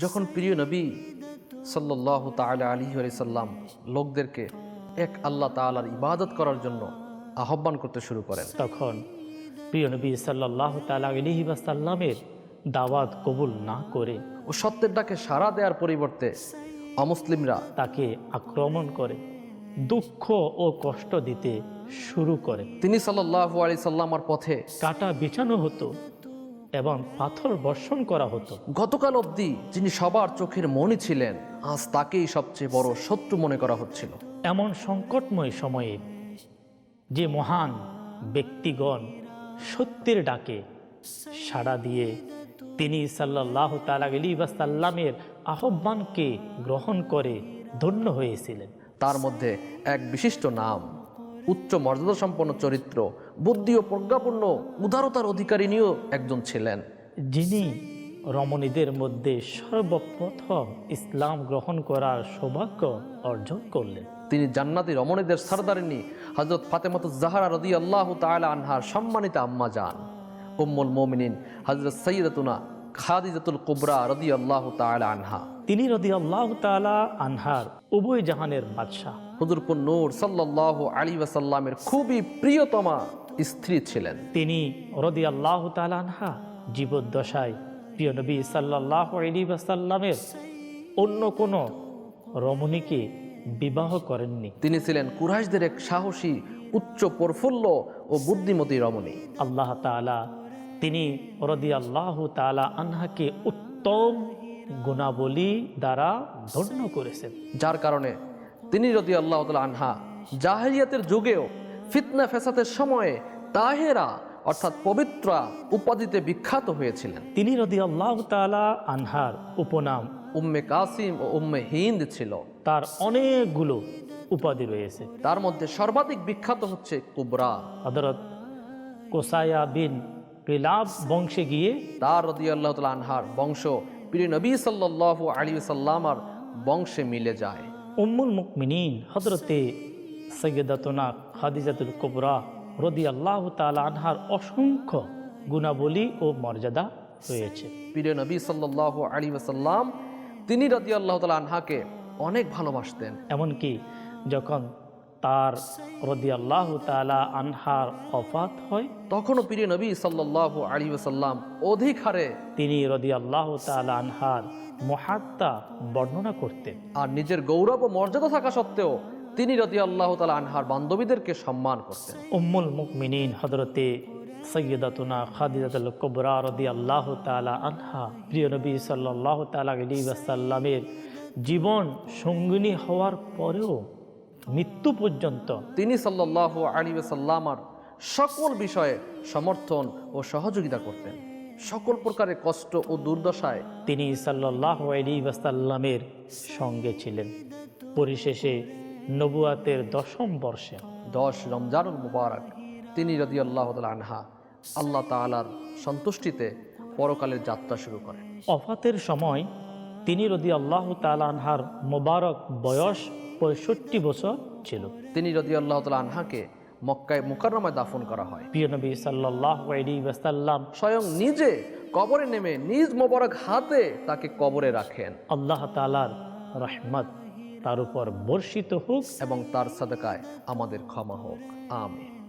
যখন প্রিয় নবী সাল্লাহ তালা আলী সাল্লাম লোকদেরকে এক আল্লাহ তালার ইবাদত করার জন্য আহ্বান করতে শুরু করেন। তখন প্রিয় নবী সাল্লাহ তালা আলহি সাল্লামের দাওয়াত কবুল না করে ও সত্যের ডাকে সাড়া দেওয়ার পরিবর্তে অমুসলিমরা তাকে আক্রমণ করে দুঃখ ও কষ্ট দিতে শুরু করে। তিনি সাল্লাহ আলি সাল্লামার পথে কাটা বিছানো হতো। এবং পাথর বর্ষণ করা হতো। গতকাল অবধি যিনি সবার চোখের মনি ছিলেন আজ তাকেই সবচেয়ে বড় শত্রু মনে করা হচ্ছিল। এমন সংকটময় সময়ে যে মহান ব্যক্তিগণ সত্যের ডাকে সাড়া দিয়ে তিনি সাল্লাহ তালাগলি বা সাল্লামের আহ্বানকে গ্রহণ করে ধন্য হয়েছিলেন। তার মধ্যে এক বিশিষ্ট নাম উচ্চ মর্যাদা সম্পন্ন চরিত্র বুদ্ধি ও প্রজ্ঞাপূর্ণ উদারতার অধিকারিণীও একজন ছিলেন। যিনি রমণীদের মধ্যে সর্বপ্রথম ইসলাম গ্রহণ করার সৌভাগ্য অর্জন করলেন। তিনি জান্নাতি রমণীদের সরদারিনী হজরত ফাতেমত জাহারা রদি আল্লাহ তালা আনহার সম্মানিত আম্মা যান উম্মুল মোমিনিন হজরত সৈয়দতুনা খাদিজাতুল কুবরা রদি আল্লাহ তালা আনহা। তিনি রদি আল্লাহ তালা আনহার উভয় জাহানের বাদশাহ। হুজুরপুর নূর সাল্লাহ আলী ওয়াসাল্লামের খুবই প্রিয়তমা স্ত্রী ছিলেন। তিনি রদি আল্লাহ তালানহা জীবদ্দশায় প্রিয় নবী সাল্লাহ আলী সাল্লামের অন্য কোনো রমণীকে বিবাহ করেননি। তিনি ছিলেন কুরাইশদের এক সাহসী উচ্চ প্রফুল্ল ও বুদ্ধিমতী রমণী। আল্লাহ তালা তিনি রদি আল্লাহ তালা আনহাকে উত্তম গুণাবলী দ্বারা ধন্য করেছেন। যার কারণে তিনি রদি আল্লাহ তালা আনহা জাহেরিয়াতের যুগেও ফিতনা ফেসাতের সময়ে তাহেরা অর্থাৎ পবিত্রা উপাধিতে বিখ্যাত হয়েছিলেন। তিনি রদি আল্লাহ তালা আনহার উপনাম উম্মে কাসিম ও উম্মে হিন্দ ছিল। তার অনেকগুলো উপাধি রয়েছে। তার মধ্যে সর্বাধিক বিখ্যাত হচ্ছে কুবরা। হজরত কোসায়া বিন কিলাব বংশে গিয়ে তার রদি আল্লাহ তালা আনহার বংশ প্রিয় নবী সাল্লাহ আলী সাল্লামার বংশে মিলে যায়। উম্মুল মুকমিনিন হজরতে সৈয়দাতনা খাদিজাতুল কুবরা রদি আল্লাহ তালা আনহার অসংখ্য গুণাবলী ও মর্যাদা রয়েছে। প্রিয় নবী সাল্লাহ আলী সাল্লাম তিনি রদি আল্লাহ তালা আনহাকে অনেক ভালোবাসতেন। এমনকি যখন তার রদি আল্লাহ তালা আনহার অফাত হয় তখনও প্রিয় নবী সাল্লাহ আলী সাল্লাম অধিক হারে তিনি রদি আল্লাহ তালা আনহার মহাত্মা বর্ণনা করতেন। আর নিজের গৌরব ও মর্যাদা থাকা সত্ত্বেও তিনি রতি আল্লাহ তালা আনহার বান্ধবীদেরকে সম্মান করতেন। উম্মুল মুকমিনিন হজরতে সৈয়দাতুনা খাদিজাতুল কুবরা রদি আল্লাহ তালা আনহা প্রিয় নবী সাল্লাহ তালা আলী জীবন সঙ্গিনী হওয়ার পরেও মৃত্যু পর্যন্ত তিনি সাল্লাহ আলী সাল্লামার সকল বিষয়ে সমর্থন ও সহযোগিতা করতেন। সকল প্রকারের কষ্ট ও দুর্দশায় তিনি সাল্লাহ সঙ্গে ছিলেন। পরিশেষে নবুয়াতের দশম বর্ষে। দশ রমজানুল মুবারক তিনি রদি আল্লাহ আনহা আল্লাহ তালার সন্তুষ্টিতে পরকালের যাত্রা শুরু করেন। অফাতের সময় তিনি রদি আল্লাহ তালানহার মোবারক বয়স পঁয়ষট্টি বছর ছিল। তিনি রদি আল্লাহ আনহাকে মক্কায় মুকাররমায় দাফন করা হয়। প্রিয় নবী ওয়াসাল্লাম স্বয়ং নিজে কবরে নেমে নিজ মোবারক হাতে তাকে কবরে রাখেন। আল্লাহ তালার রহমত তার উপর বর্ষিত হোক। এবং তার সাদাকায় আমাদের ক্ষমা হোক। আমিন।